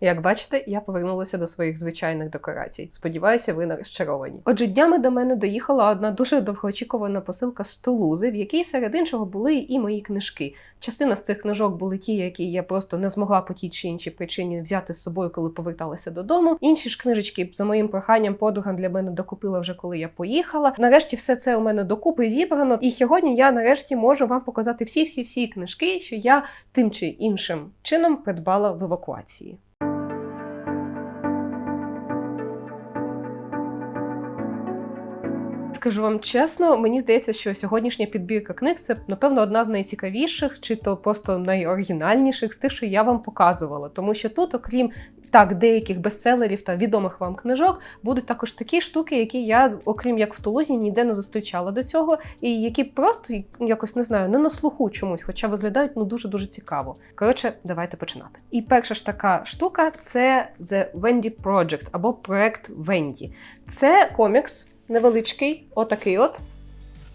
Як бачите, я повернулася до своїх звичайних декорацій. Сподіваюся, ви не розчаровані. Отже, днями до мене доїхала одна дуже довгоочікувана посилка з Тулузи, в якій серед іншого були і мої книжки. Частина з цих книжок були ті, які я просто не змогла по тій чи іншій причині взяти з собою, коли поверталася додому. Інші ж книжечки за моїм проханням подруга для мене докупила вже коли я поїхала. Нарешті все це у мене докупи зібрано. І сьогодні я нарешті можу вам показати всі всі всі книжки, що я тим чи іншим чином придбала в евакуації. Скажу вам чесно, мені здається, що сьогоднішня підбірка книг це напевно одна з найцікавіших, чи то просто найоригінальніших з тих, що я вам показувала. Тому що тут, окрім так, деяких бестселерів та відомих вам книжок, будуть також такі штуки, які я, окрім як в Тулузі, ніде не зустрічала до цього, і які просто якось не знаю, не на слуху чомусь, хоча виглядають ну дуже дуже цікаво. Коротше, давайте починати. І перша ж така штука це The Wendy Project або проект Венді. Це комікс невеличкий, отакий от.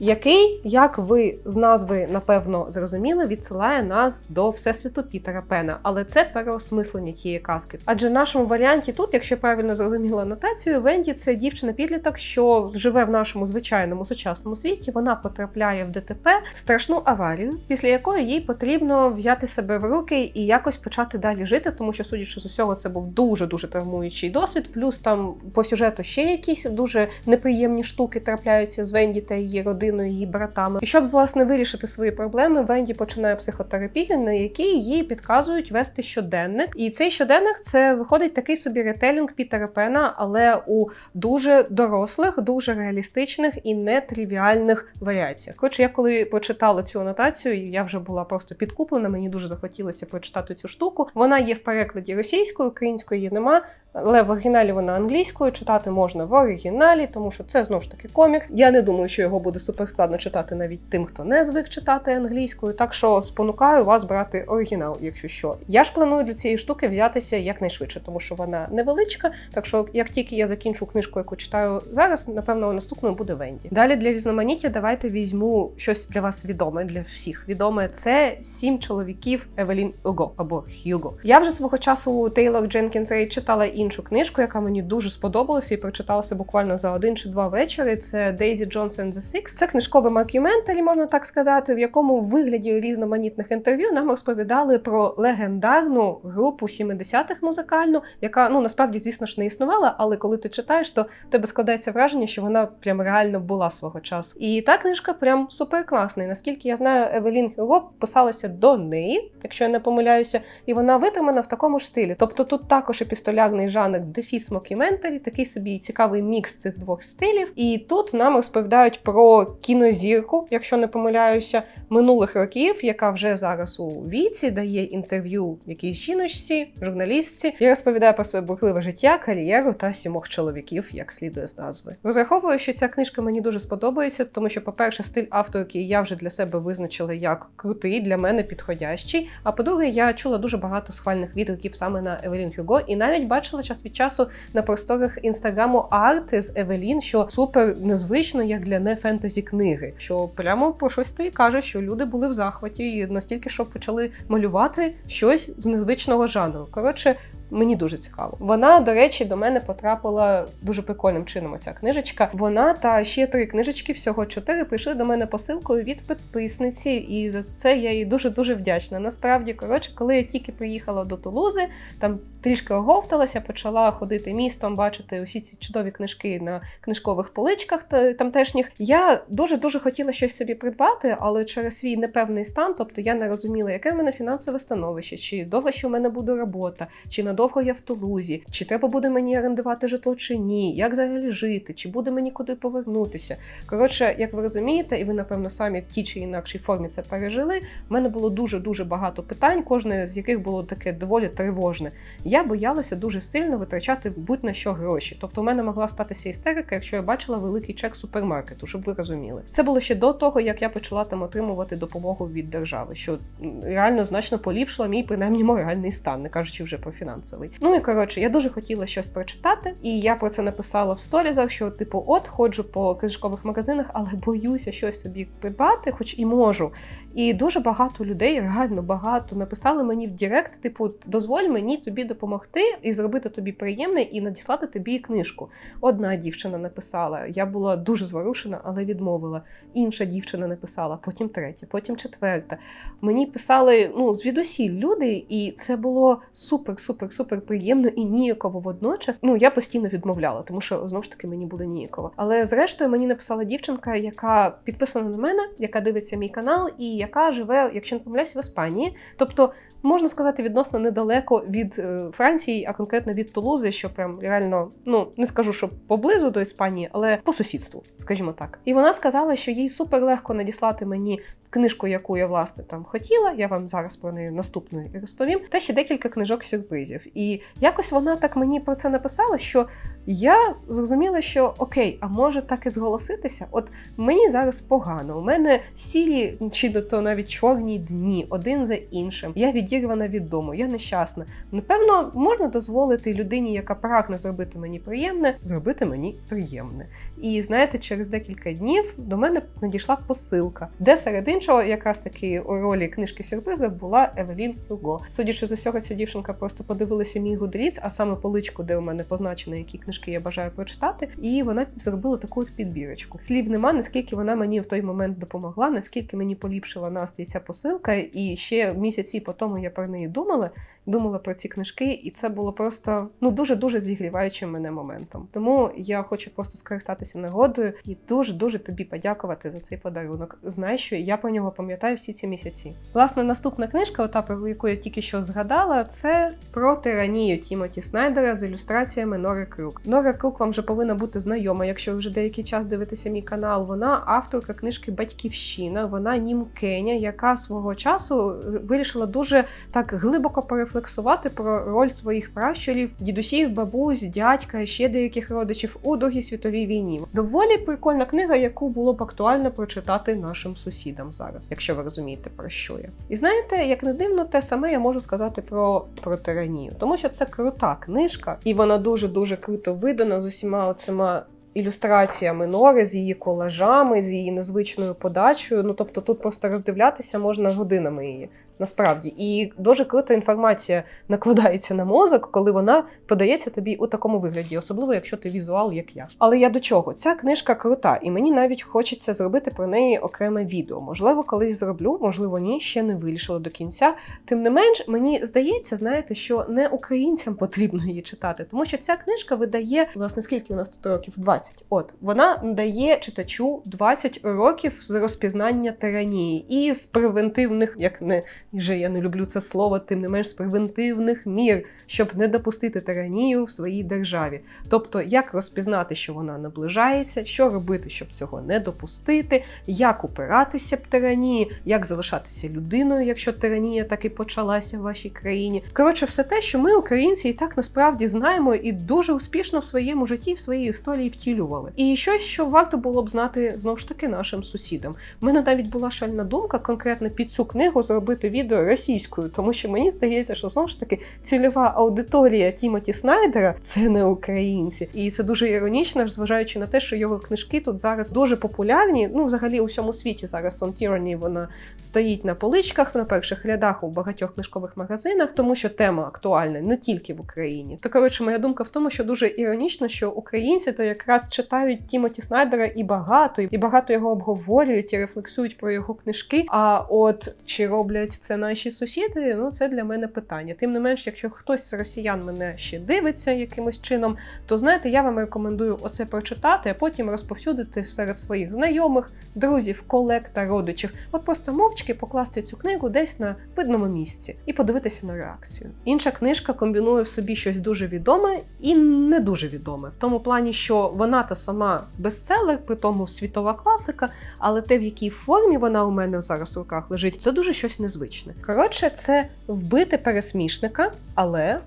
Який, як ви з назви напевно зрозуміли, відсилає нас до всесвіту Пітера Пена, але це переосмислення тієї казки. Адже в нашому варіанті тут, якщо я правильно зрозуміла нотацію, Венді це дівчина-підліток, що живе в нашому звичайному сучасному світі. Вона потрапляє в ДТП страшну аварію, після якої їй потрібно взяти себе в руки і якось почати далі жити, тому що, судячи з усього, це був дуже дуже травмуючий досвід. Плюс там по сюжету ще якісь дуже неприємні штуки трапляються з Венді та її родиною, її братами. І щоб власне вирішити свої проблеми, Венді починає психотерапію, на якій їй підказують вести щоденник. І цей щоденник це виходить такий собі ретелінг Пітера Пена, але у дуже дорослих, дуже реалістичних і нетривіальних варіаціях. Коротше, я коли прочитала цю анотацію, я вже була просто підкуплена. Мені дуже захотілося прочитати цю штуку. Вона є в перекладі російською, української її нема. Але в оригіналі вона англійською читати можна в оригіналі, тому що це знову ж таки комікс. Я не думаю, що його буде суперскладно читати навіть тим, хто не звик читати англійською. Так що спонукаю вас брати оригінал, якщо що. Я ж планую для цієї штуки взятися якнайшвидше, тому що вона невеличка. Так що, як тільки я закінчу книжку, яку читаю зараз, напевно, наступною буде Венді. Далі для різноманіття давайте візьму щось для вас відоме, для всіх відоме. Це сім чоловіків Евелін Уго або Хьюго. Я вже свого часу Тейлор Дженкінс Рейд читала іншу книжку, яка мені дуже сподобалася і прочиталася буквально за один чи два вечори. Це Дейзі Джонсон The Six. Це книжковий макюментарі, можна так сказати, в якому в вигляді різноманітних інтерв'ю нам розповідали про легендарну групу 70-х музикальну, яка ну насправді, звісно ж, не існувала, але коли ти читаєш, то тебе складається враження, що вона прям реально була свого часу. І та книжка прям супер класна. І наскільки я знаю, Евелін Хюго писалася до неї, якщо я не помиляюся, і вона витримана в такому ж стилі. Тобто тут також епістолярний жанр дефіс мокіментарі, такий собі цікавий мікс цих двох стилів. І тут нам розповідають про кінозірку, якщо не помиляюся, минулих років, яка вже зараз у віці дає інтерв'ю якійсь жіночці, журналістці, і розповідає про своє бурхливе життя, кар'єру та сімох чоловіків, як слідує з назви. Розраховую, що ця книжка мені дуже сподобається, тому що, по-перше, стиль авторки я вже для себе визначила як крутий, для мене підходящий. А по-друге, я чула дуже багато схвальних відгуків саме на Евелін Хюго, і навіть бачила час від часу на просторах інстаграму арти з Евелін, що супер незвично, як для не фентезі книги. Що прямо про щось ти каже, що люди були в захваті і настільки, що почали малювати щось з незвичного жанру. Коротше. Мені дуже цікаво. Вона, до речі, до мене потрапила дуже прикольним чином. Оця книжечка. Вона та ще три книжечки, всього чотири, прийшли до мене посилкою від підписниці, і за це я їй дуже дуже вдячна. Насправді, коротше, коли я тільки приїхала до Тулузи, там трішки оговталася, почала ходити містом, бачити усі ці чудові книжки на книжкових поличках тамтешніх. Я дуже дуже хотіла щось собі придбати, але через свій непевний стан, тобто я не розуміла, яке в мене фінансове становище, чи довго ще в мене буде робота, чи на довго я в Тулузі, чи треба буде мені орендувати житло чи ні, як взагалі жити, чи буде мені куди повернутися. Коротше, як ви розумієте, і ви, напевно, самі в тій чи інакшій формі це пережили. В мене було дуже-дуже багато питань, кожне з яких було таке доволі тривожне. Я боялася дуже сильно витрачати будь-на що гроші. Тобто, у мене могла статися істерика, якщо я бачила великий чек супермаркету, щоб ви розуміли. Це було ще до того, як я почала там отримувати допомогу від держави, що реально значно поліпшило мій принаймні моральний стан, не кажучи вже про фінансовий. Ну і коротше, я дуже хотіла щось прочитати, і я про це написала в сторізах, що типу, от ходжу по книжкових магазинах, але боюся щось собі придбати, хоч і можу. І дуже багато людей, реально багато, написали мені в Директ, типу, дозволь мені тобі допомогти. Допомогти і зробити тобі приємне і надіслати тобі книжку. Одна дівчина написала, я була дуже зворушена, але відмовила. Інша дівчина написала, потім третя, потім четверта. Мені писали ну звідусіль люди, і це було супер, супер, супер приємно і ніяково водночас. Ну я постійно відмовляла, тому що знову ж таки мені було ніяково. Але зрештою мені написала дівчинка, яка підписана на мене, яка дивиться мій канал, і яка живе, якщо не помиляюсь, в Іспанії. Тобто можна сказати, відносно недалеко від е, Франції, а конкретно від Тулузи, що прям реально, ну не скажу, що поблизу до Іспанії, але по сусідству, скажімо так. І вона сказала, що їй супер легко надіслати мені книжку, яку я власне там хотіла. Я вам зараз про неї наступною розповім. Та ще декілька книжок сюрпризів. І якось вона так мені про це написала, що я зрозуміла, що окей, а може так і зголоситися? От мені зараз погано. У мене сірі чи то навіть чорні дні, один за іншим. Я відірвана від дому, я нещасна. Напевно, можна дозволити людині, яка прагне зробити мені приємне, зробити мені приємне. І знаєте, через декілька днів до мене надійшла посилка, де серед іншого, якраз таки у ролі книжки сюрприза була Евелін Фруго. Судячи з усього, ця дівчинка просто подивилася мій гудріц, а саме поличку, де у мене позначено, які книжки я бажаю прочитати, і вона зробила таку от підбірочку. Слів нема, наскільки вона мені в той момент допомогла, наскільки мені поліпшила настрій ця посилка, і ще місяці по тому я про неї думала. Думала про ці книжки, і це було просто ну дуже дуже зігріваючим мене моментом. Тому я хочу просто скористатися нагодою і дуже дуже тобі подякувати за цей подарунок. Знай, що я про нього пам'ятаю всі ці місяці. Власне, наступна книжка, ота про яку я тільки що згадала, це про тиранію Тімоті Снайдера з ілюстраціями Нори Крук. Нора Крук вам вже повинна бути знайома, якщо ви вже деякий час дивитеся мій канал. Вона авторка книжки Батьківщина. Вона німкеня, яка свого часу вирішила дуже так глибоко перефлексувати рефлексувати про роль своїх пращурів, дідусів, бабусь, дядька ще деяких родичів у Другій світовій війні. Доволі прикольна книга, яку було б актуально прочитати нашим сусідам зараз, якщо ви розумієте про що я. І знаєте, як не дивно, те саме я можу сказати про, про тиранію, тому що це крута книжка, і вона дуже дуже круто видана з усіма оцима ілюстраціями Нори, з її колажами, з її незвичною подачею. Ну тобто тут просто роздивлятися можна годинами її. Насправді, і дуже крута інформація накладається на мозок, коли вона подається тобі у такому вигляді, особливо якщо ти візуал, як я. Але я до чого? Ця книжка крута, і мені навіть хочеться зробити про неї окреме відео. Можливо, колись зроблю, можливо, ні, ще не вирішила до кінця. Тим не менш, мені здається, знаєте, що не українцям потрібно її читати, тому що ця книжка видає власне скільки у нас тут років 20. От вона дає читачу 20 років з розпізнання тиранії і з превентивних, як не вже я не люблю це слово, тим не менш з превентивних мір, щоб не допустити тиранію в своїй державі. Тобто, як розпізнати, що вона наближається, що робити, щоб цього не допустити, як упиратися б тиранії, як залишатися людиною, якщо тиранія так і почалася в вашій країні. Коротше, все те, що ми, українці, і так насправді знаємо і дуже успішно в своєму житті, в своїй історії втілювали. І щось, що варто було б знати знову ж таки нашим сусідам. У мене навіть була шальна думка конкретно під цю книгу зробити відео російською, тому що мені здається, що знову ж таки цільова аудиторія Тімоті Снайдера це не українці, і це дуже іронічно, зважаючи на те, що його книжки тут зараз дуже популярні. Ну, взагалі, у всьому світі зараз он Tyranny, вона стоїть на поличках на перших рядах у багатьох книжкових магазинах, тому що тема актуальна не тільки в Україні. То коротше, моя думка в тому, що дуже іронічно, що українці то якраз читають Тімоті Снайдера і багато, і багато його обговорюють і рефлексують про його книжки. А от чи роблять це наші сусіди, ну це для мене питання. Тим не менш, якщо хтось з росіян мене ще дивиться якимось чином, то знаєте, я вам рекомендую оце прочитати, а потім розповсюдити серед своїх знайомих, друзів, колег та родичів. От просто мовчки покласти цю книгу десь на видному місці і подивитися на реакцію. Інша книжка комбінує в собі щось дуже відоме і не дуже відоме, в тому плані, що вона та сама бестселер, при тому світова класика, але те, в якій формі вона у мене зараз в руках лежить, це дуже щось незвичне. Коротше, це вбити пересмішника, але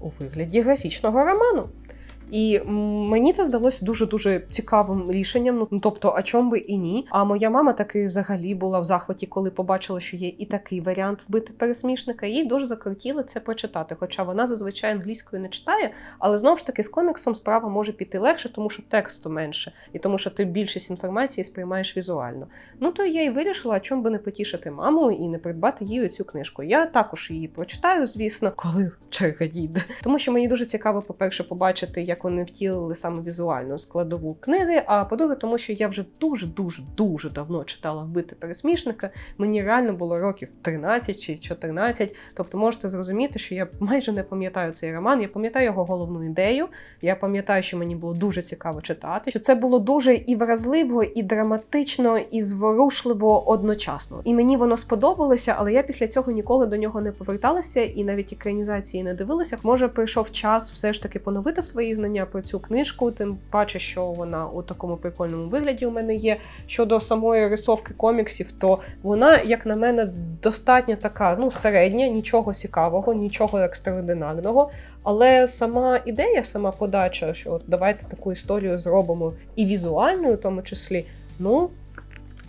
у вигляді графічного роману. І мені це здалося дуже дуже цікавим рішенням. Ну тобто, а чом би і ні. А моя мама таки взагалі була в захваті, коли побачила, що є і такий варіант вбити пересмішника. Їй дуже закрутіло це прочитати. Хоча вона зазвичай англійською не читає, але знову ж таки з коміксом справа може піти легше, тому що тексту менше, і тому що ти більшість інформації сприймаєш візуально. Ну то я й вирішила, а чому би не потішити маму і не придбати їй цю книжку. Я також її прочитаю, звісно, коли черга дійде. Тому що мені дуже цікаво, по-перше, побачити, як вони втілили саме візуальну складову книги. А по-друге, тому що я вже дуже дуже дуже давно читала вбити пересмішника. Мені реально було років 13 чи 14. Тобто можете зрозуміти, що я майже не пам'ятаю цей роман. Я пам'ятаю його головну ідею. Я пам'ятаю, що мені було дуже цікаво читати. Що це було дуже і вразливо, і драматично, і зворушливо одночасно. І мені воно сподобалося, але я після цього ніколи до нього не поверталася і навіть екранізації не дивилася. Може, прийшов час все ж таки поновити свої знання про цю книжку, тим паче, що вона у такому прикольному вигляді у мене є. Щодо самої рисовки коміксів, то вона, як на мене, достатньо така, ну, середня, нічого цікавого, нічого екстраординарного. Але сама ідея, сама подача, що от давайте таку історію зробимо і візуальною, в тому числі, ну.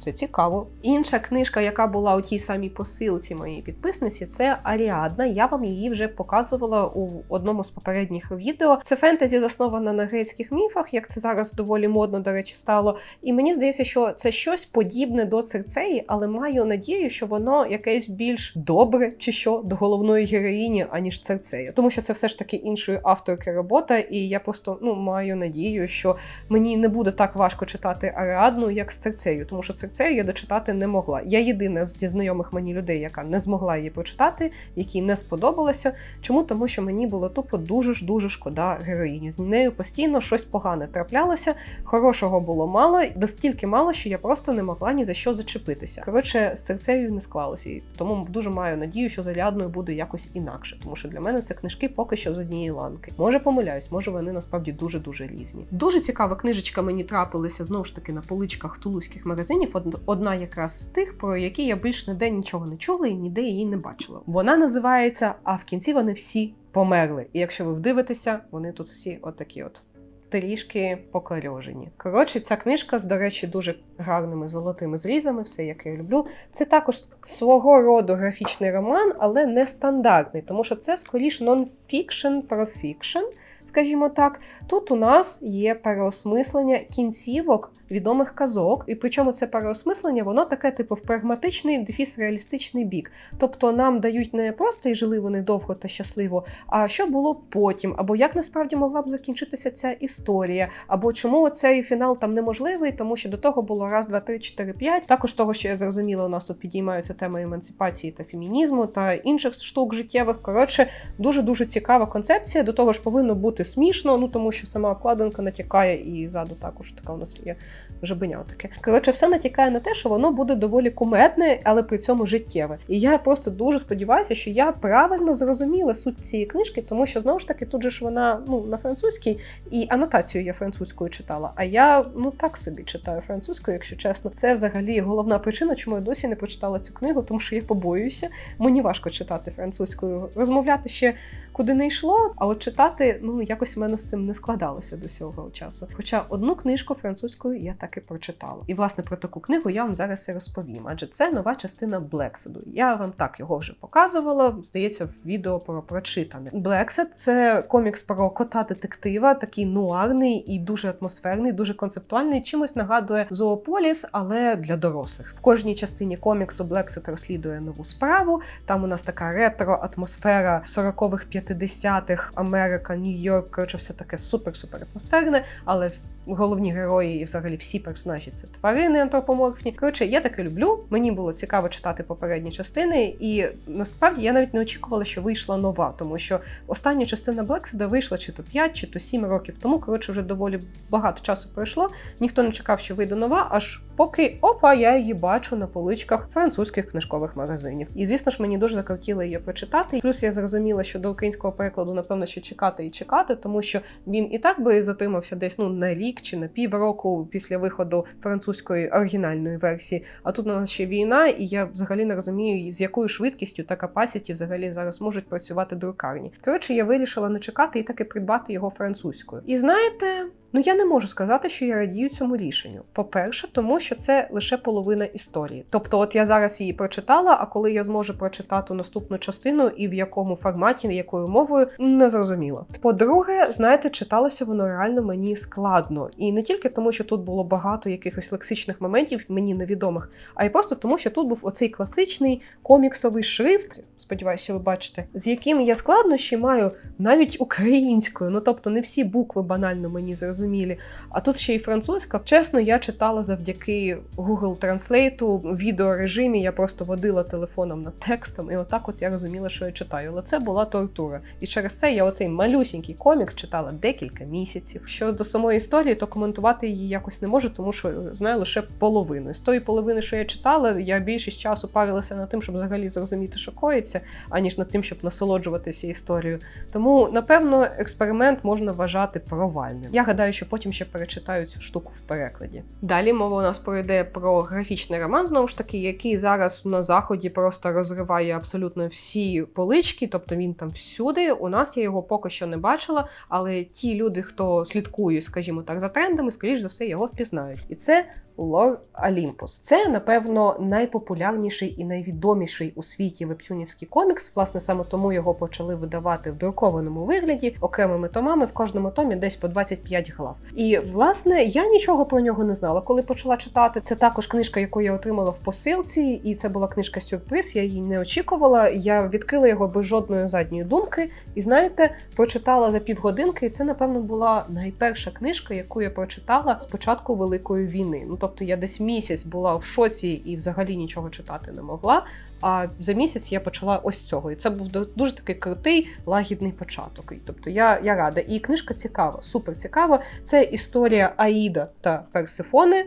Це цікаво. Інша книжка, яка була у тій самій посилці моєї підписниці, це Аріадна. Я вам її вже показувала у одному з попередніх відео. Це фентезі заснована на грецьких міфах, як це зараз доволі модно, до речі, стало. І мені здається, що це щось подібне до Церцеї, але маю надію, що воно якесь більш добре чи що до головної героїні, аніж Церцея. Тому що це все ж таки іншої авторки робота, і я просто ну маю надію, що мені не буде так важко читати Аріадну, як з Церцею, тому що Церцею я дочитати не могла. Я єдина з знайомих мені людей, яка не змогла її прочитати, якій не сподобалося. Чому? Тому що мені було тупо дуже ж дуже шкода героїні. З нею постійно щось погане траплялося, хорошого було мало, настільки мало, що я просто не могла ні за що зачепитися. Коротше, з Церцею не склалося, і тому дуже маю надію, що зарядною буде якось інакше, тому що для мене це книжки поки що з однієї ланки. Може помиляюсь, може вони насправді дуже дуже різні. Дуже цікава книжечка мені трапилася знову ж таки на поличках тулузьких магазинів. Одна якраз з тих, про які я більш ніде нічого не чула і ніде її не бачила. Вона називається А в кінці вони всі померли. І якщо ви вдивитеся, вони тут всі отакі от. Трішки покорьожені. Коротше, ця книжка, з, до речі, дуже гарними золотими зрізами, все як я люблю. Це також свого роду графічний роман, але не стандартний, тому що це скоріш нон-фікшн про фікшн, скажімо так. Тут у нас є переосмислення кінцівок відомих казок, і причому це переосмислення, воно таке, типу, в прагматичний дефіс реалістичний бік. Тобто нам дають не просто і жили вони довго та щасливо, а що було потім, або як насправді могла б закінчитися ця історія, або чому цей фінал там неможливий, тому що до того було раз, два, три, чотири, п'ять. Також того, що я зрозуміла, у нас тут підіймаються теми емансипації та фемінізму та інших штук життєвих. Коротше, дуже дуже цікава концепція. До того ж повинно бути смішно, ну тому що сама обкладинка натякає, і ззаду також така у нас є жабеня таке. Коротше, все натякає на те, що воно буде доволі кумедне, але при цьому життєве. І я просто дуже сподіваюся, що я правильно зрозуміла суть цієї книжки, тому що знову ж таки тут же ж вона ну на французькій, і анотацію я французькою читала. А я ну так собі читаю французькою, якщо чесно. Це взагалі головна причина, чому я досі не прочитала цю книгу, тому що я побоююся. Мені важко читати французькою, розмовляти ще куди не йшло, а от читати ну якось в мене з цим не складалося до цього часу. Хоча одну книжку французькою я так і прочитала. І власне про таку книгу я вам зараз і розповім, адже це нова частина Блексиду. Я вам так його вже показувала. Здається, в відео про прочитане. Блексид це комікс про кота-детектива, такий нуарний і дуже атмосферний, дуже концептуальний. Чимось нагадує зоополіс, але для дорослих. В кожній частині коміксу Блексид розслідує нову справу. Там у нас така ретро-атмосфера 40-х, 50-х, Америка, Нью-Йорк. Коротше, все таке супер-супер атмосферне, але головні герої і взагалі всі персонажі це тварини антропоморфні. Коротше, я таке люблю. Мені було цікаво читати попередні частини, і насправді я навіть не очікувала, що вийшла нова, тому що остання частина Блексида вийшла чи то 5, чи то 7 років тому. Коротше, вже доволі багато часу пройшло. Ніхто не чекав, що вийде нова, аж поки опа, я її бачу на поличках французьких книжкових магазинів. І звісно ж, мені дуже закрутіло її прочитати. Плюс я зрозуміла, що до українського перекладу, напевно, ще чекати і чекати, тому що він і так би затримався десь ну на рік чи на півроку після виходу французької оригінальної версії. А тут у нас ще війна, і я взагалі не розумію, з якою швидкістю та капасіті взагалі зараз можуть працювати друкарні. Коротше, я вирішила не чекати і таки придбати його французькою. І знаєте. Ну, я не можу сказати, що я радію цьому рішенню. По-перше, тому що це лише половина історії. Тобто, от я зараз її прочитала, а коли я зможу прочитати наступну частину і в якому форматі, якою мовою, не зрозуміло. По-друге, знаєте, читалося воно реально мені складно. І не тільки тому, що тут було багато якихось лексичних моментів, мені невідомих, а й просто тому, що тут був оцей класичний коміксовий шрифт, сподіваюся, ви бачите, з яким я складнощі маю навіть українською. Ну тобто не всі букви банально мені зрозуміли зрозумілі. А тут ще й французька. Чесно, я читала завдяки Google Translate відеорежимі. Я просто водила телефоном над текстом, і отак от я розуміла, що я читаю. Але це була тортура. І через це я оцей малюсінький комікс читала декілька місяців. Щодо самої історії, то коментувати її якось не можу, тому що знаю лише половину. З тої половини, що я читала, я більшість часу парилася над тим, щоб взагалі зрозуміти, що коїться, аніж над тим, щоб насолоджуватися історією. Тому, напевно, експеримент можна вважати провальним. Я гадаю, що потім ще перечитаю цю штуку в перекладі. Далі мова у нас пройде про графічний роман, знову ж таки, який зараз на заході просто розриває абсолютно всі полички, тобто він там всюди. У нас я його поки що не бачила, але ті люди, хто слідкує, скажімо так, за трендами, скоріш за все, його впізнають. І це Лор Олімпус. Це, напевно, найпопулярніший і найвідоміший у світі вебтюнівський комікс. Власне, саме тому його почали видавати в друкованому вигляді окремими томами. В кожному томі десь по 25 глав. І власне я нічого про нього не знала, коли почала читати. Це також книжка, яку я отримала в посилці, і це була книжка сюрприз. Я її не очікувала. Я відкрила його без жодної задньої думки. І знаєте, прочитала за півгодинки. І це, напевно, була найперша книжка, яку я прочитала з початку Великої війни. Ну тобто я десь місяць була в шоці і взагалі нічого читати не могла. А за місяць я почала ось цього. І це був дуже такий крутий, лагідний початок. Тобто я я рада. І книжка цікава, супер цікава. Це історія Аїда та Персифони.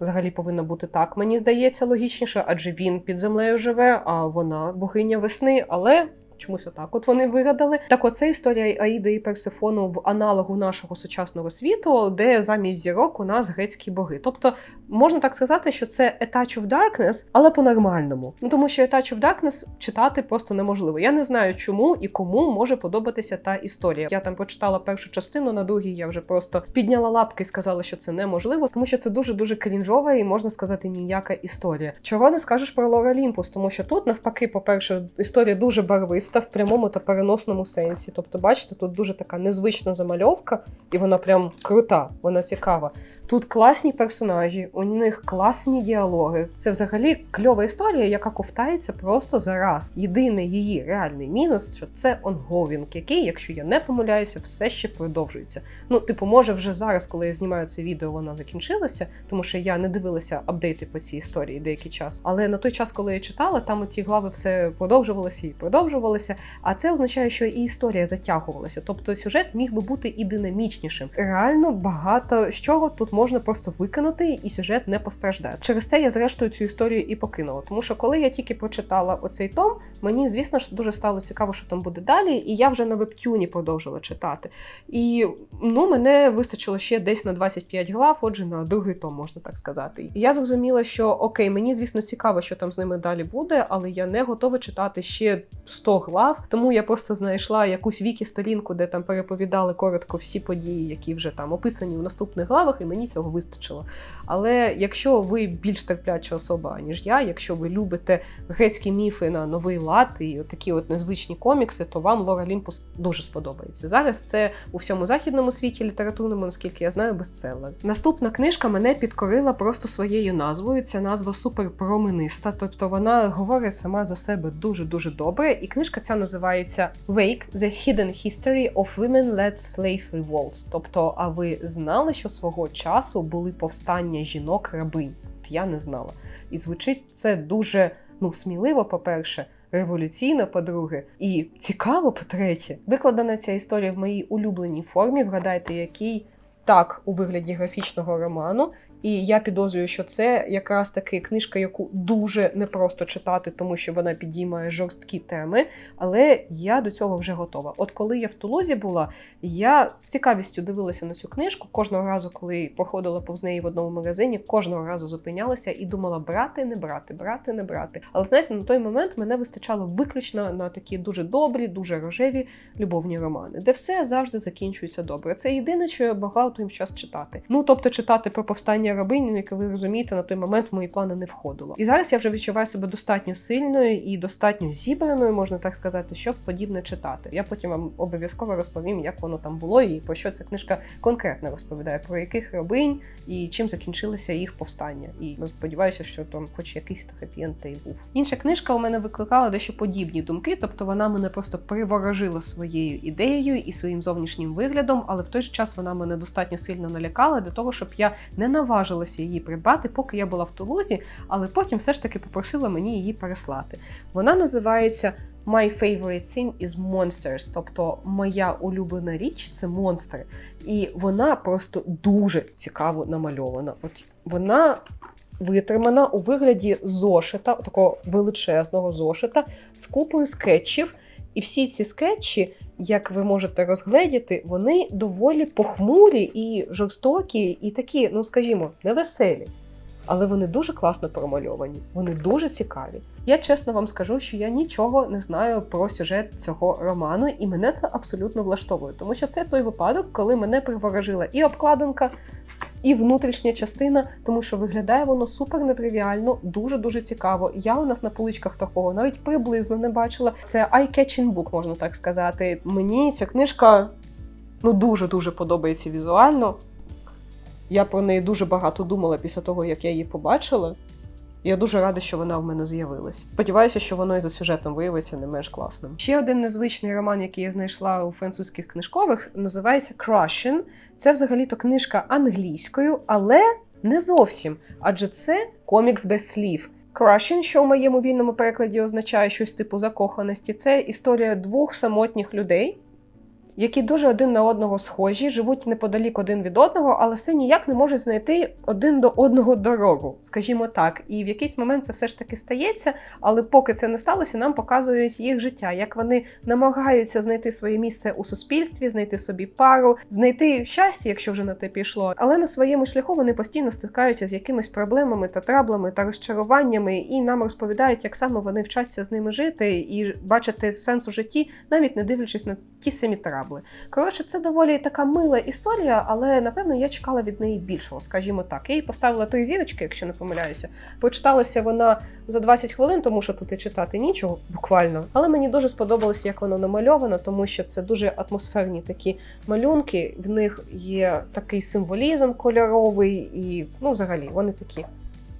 Взагалі повинно бути так. Мені здається логічніше, адже він під землею живе, а вона богиня весни. Але Чомусь отак. От вони вигадали. Так, оце історія Аїди і Персифону в аналогу нашого сучасного світу, де замість зірок у нас грецькі боги. Тобто можна так сказати, що це A Touch of Darkness, але по-нормальному. Ну тому що A Touch of Darkness читати просто неможливо. Я не знаю, чому і кому може подобатися та історія. Я там прочитала першу частину, на другій я вже просто підняла лапки і сказала, що це неможливо, тому що це дуже дуже крінжова і можна сказати ніяка історія. Чого не скажеш про Лора Лімпус, тому що тут навпаки, по перше, історія дуже барвиста в прямому та переносному сенсі. Тобто, бачите, тут дуже така незвична замальовка, і вона прям крута, вона цікава. Тут класні персонажі, у них класні діалоги. Це взагалі кльова історія, яка ковтається просто за раз. Єдиний її реальний мінус, що це онговінг, який, якщо я не помиляюся, все ще продовжується. Ну, типу, може, вже зараз, коли я знімаю це відео, вона закінчилася, тому що я не дивилася апдейти по цій історії деякий час. Але на той час, коли я читала, там ті глави все продовжувалися і продовжувалися. А це означає, що і історія затягувалася. Тобто сюжет міг би бути і динамічнішим. Реально багато з чого тут можна просто викинути, і сюжет не постраждає. Через це я зрештою цю історію і покинула. Тому що коли я тільки прочитала оцей том, мені звісно ж дуже стало цікаво, що там буде далі, і я вже на вебтюні продовжила читати. І ну мене вистачило ще десь на 25 глав, отже, на другий том, можна так сказати. І я зрозуміла, що окей, мені звісно цікаво, що там з ними далі буде, але я не готова читати ще 100 глав. Тому я просто знайшла якусь вікі сторінку, де там переповідали коротко всі події, які вже там описані в наступних главах, і мені цього вистачило. Але якщо ви більш терпляча особа, ніж я, якщо ви любите грецькі міфи на новий лад і такі от незвичні комікси, то вам Лора Лімпус дуже сподобається. Зараз це у всьому західному світі літературному, наскільки я знаю, бестселер. Наступна книжка мене підкорила просто своєю назвою. Ця назва супер промениста, тобто вона говорить сама за себе дуже дуже добре. І книжка ця називається Wake: The Hidden History of Women-Led Slave Revolts. Тобто, а ви знали, що свого часу були повстання жінок рабинь? Я не знала. І звучить це дуже ну сміливо, по-перше. Революційно, по-друге, і цікаво, по-третє, викладена ця історія в моїй улюбленій формі. Вгадайте, який так у вигляді графічного роману. І я підозрюю, що це якраз таки книжка, яку дуже непросто читати, тому що вона підіймає жорсткі теми. Але я до цього вже готова. От коли я в Тулузі була, я з цікавістю дивилася на цю книжку. Кожного разу, коли проходила повз неї в одному магазині, кожного разу зупинялася і думала брати, не брати, брати, не брати. Але знаєте, на той момент мене вистачало виключно на такі дуже добрі, дуже рожеві любовні романи, де все завжди закінчується добре. Це єдине, що я могла в той час читати. Ну тобто читати про повстання рабинь, яке ви розумієте, на той момент в мої плани не входило. І зараз я вже відчуваю себе достатньо сильною і достатньо зібраною, можна так сказати, щоб подібне читати. Я потім вам обов'язково розповім, як воно там було, і про що ця книжка конкретно розповідає, про яких рабинь і чим закінчилося їх повстання. І ну, сподіваюся, що там, хоч якийсь та й був. Інша книжка у мене викликала дещо подібні думки, тобто вона мене просто приворожила своєю ідеєю і своїм зовнішнім виглядом, але в той же час вона мене достатньо сильно налякала для того, щоб я не наважилася її придбати, поки я була в Тулузі, але потім все ж таки попросила мені її переслати. Вона називається My favorite thing is monsters, тобто моя улюблена річ це монстри. І вона просто дуже цікаво намальована. От вона витримана у вигляді зошита, такого величезного зошита з купою скетчів. І всі ці скетчі, як ви можете розгледіти, вони доволі похмурі і жорстокі, і такі, ну скажімо, невеселі. Але вони дуже класно промальовані, вони дуже цікаві. Я чесно вам скажу, що я нічого не знаю про сюжет цього роману, і мене це абсолютно влаштовує, тому що це той випадок, коли мене приворожила і обкладинка, і внутрішня частина, тому що виглядає воно супер нетривіально, дуже дуже цікаво. Я у нас на поличках такого навіть приблизно не бачила. Це eye-catching book, можна так сказати. Мені ця книжка ну дуже дуже подобається візуально. Я про неї дуже багато думала після того, як я її побачила. Я дуже рада, що вона в мене з'явилась. Сподіваюся, що воно і за сюжетом виявиться не менш класним. Ще один незвичний роман, який я знайшла у французьких книжкових, називається Crushing. Це взагалі-то книжка англійською, але не зовсім. Адже це комікс без слів. Crushing, що в моєму вільному перекладі означає щось типу закоханості, це історія двох самотніх людей, які дуже один на одного схожі, живуть неподалік один від одного, але все ніяк не можуть знайти один до одного дорогу, скажімо так. І в якийсь момент це все ж таки стається, але поки це не сталося, нам показують їх життя, як вони намагаються знайти своє місце у суспільстві, знайти собі пару, знайти щастя, якщо вже на те пішло. Але на своєму шляху вони постійно стикаються з якимись проблемами та траблами та розчаруваннями, і нам розповідають, як саме вони вчаться з ними жити і бачити сенс у житті, навіть не дивлячись на ті самі трабли. Коротше, це доволі така мила історія, але напевно я чекала від неї більшого, скажімо так. Я їй поставила три зірочки, якщо не помиляюся. Прочиталася вона за 20 хвилин, тому що тут і читати нічого, буквально. Але мені дуже сподобалося, як воно намальовано, тому що це дуже атмосферні такі малюнки. В них є такий символізм кольоровий, і ну, взагалі, вони такі.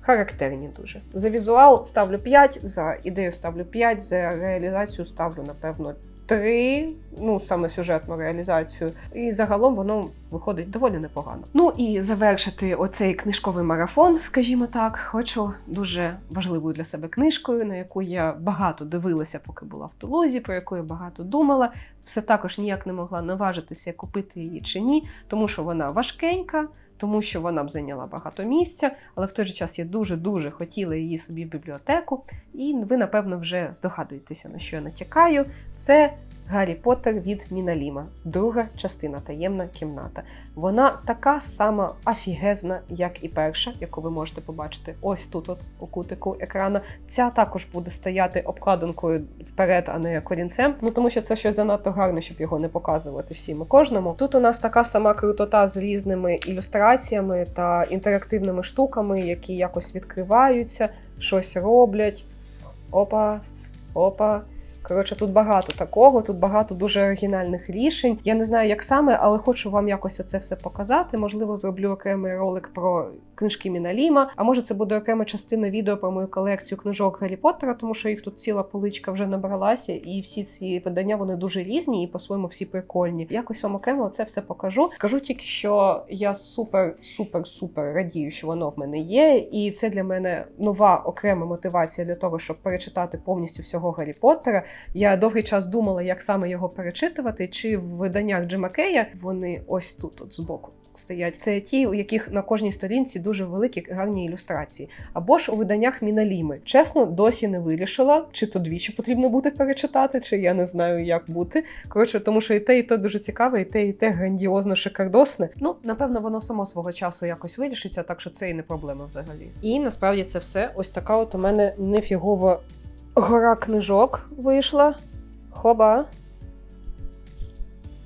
Характерні дуже. За візуал ставлю 5, за ідею ставлю 5, за реалізацію ставлю, напевно, 3, ну саме сюжетну реалізацію. І загалом воно виходить доволі непогано. Ну і завершити оцей книжковий марафон, скажімо так, хочу дуже важливою для себе книжкою, на яку я багато дивилася, поки була в Тулузі, про яку я багато думала. Все також ніяк не могла наважитися, купити її чи ні, тому що вона важкенька тому що вона б зайняла багато місця, але в той же час я дуже-дуже хотіла її собі в бібліотеку, і ви, напевно, вже здогадуєтеся, на що я натякаю. Це Гаррі Поттер від Міналіма, друга частина таємна кімната. Вона така сама афігезна, як і перша, яку ви можете побачити ось тут, от у кутику екрана. Ця також буде стояти обкладинкою вперед, а не корінцем. Ну тому що це ще занадто гарно, щоб його не показувати всім і кожному. Тут у нас така сама крутота з різними ілюстраціями та інтерактивними штуками, які якось відкриваються, щось роблять. Опа, опа. Коротше, тут багато такого, тут багато дуже оригінальних рішень. Я не знаю, як саме, але хочу вам якось оце все показати. Можливо, зроблю окремий ролик про книжки Міналіма. А може, це буде окрема частина відео про мою колекцію книжок Гаррі Поттера, тому що їх тут ціла поличка вже набралася, і всі ці видання вони дуже різні і по-своєму всі прикольні. Якось вам окремо це все покажу. Кажу тільки, що я супер, супер, супер радію, що воно в мене є, і це для мене нова окрема мотивація для того, щоб перечитати повністю всього Гаррі Поттера. Я довгий час думала, як саме його перечитувати, чи в виданнях Джима Кея вони ось тут, от збоку. Стоять це ті, у яких на кожній сторінці дуже великі гарні ілюстрації. Або ж у виданнях Міналіми. Чесно, досі не вирішила, чи то двічі потрібно буде перечитати, чи я не знаю, як бути. Коротше, тому що і те, і те дуже цікаве, і те, і те грандіозно шикардосне. Ну, напевно, воно само свого часу якось вирішиться, так що це і не проблема взагалі. І насправді це все. Ось така от у мене нефігова гора книжок вийшла. Хоба.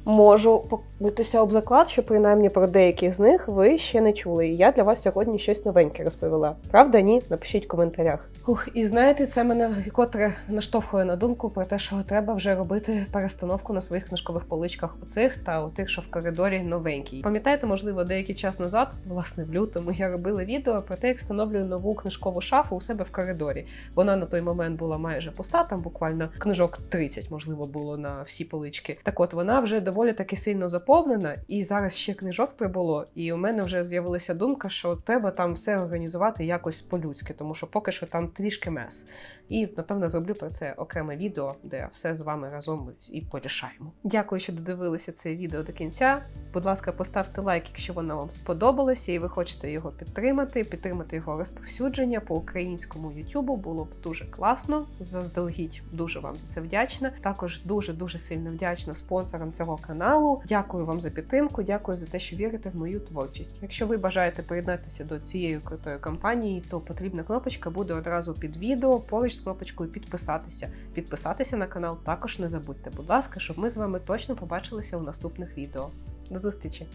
Можу побитися об заклад, що принаймні про деяких з них ви ще не чули. І я для вас сьогодні щось новеньке розповіла. Правда, ні? Напишіть в коментарях. Ух, і знаєте, це мене котре наштовхує на думку про те, що треба вже робити перестановку на своїх книжкових поличках оцих та у тих, що в коридорі новенькі. Пам'ятаєте, можливо, деякий час назад, власне, в лютому, я робила відео про те, як встановлюю нову книжкову шафу у себе в коридорі. Вона на той момент була майже пуста, там буквально книжок 30, можливо, було на всі полички. Так от вона вже доволі таки сильно заповнена, і зараз ще книжок прибуло. І у мене вже з'явилася думка, що треба там все організувати якось по-людськи, тому що поки що там трішки мес. І напевно зроблю про це окреме відео, де все з вами разом і порішаємо. Дякую, що додивилися це відео до кінця. Будь ласка, поставте лайк, якщо воно вам сподобалося, і ви хочете його підтримати, підтримати його розповсюдження по українському Ютубу. Було б дуже класно. Заздалегідь дуже вам за це вдячна. Також дуже дуже сильно вдячна спонсорам цього каналу. Дякую вам за підтримку. Дякую за те, що вірите в мою творчість. Якщо ви бажаєте приєднатися до цієї крутої кампанії, то потрібна кнопочка буде одразу під відео поруч з кнопочкою підписатися. Підписатися на канал також не забудьте, будь ласка, щоб ми з вами точно побачилися у наступних відео. До зустрічі!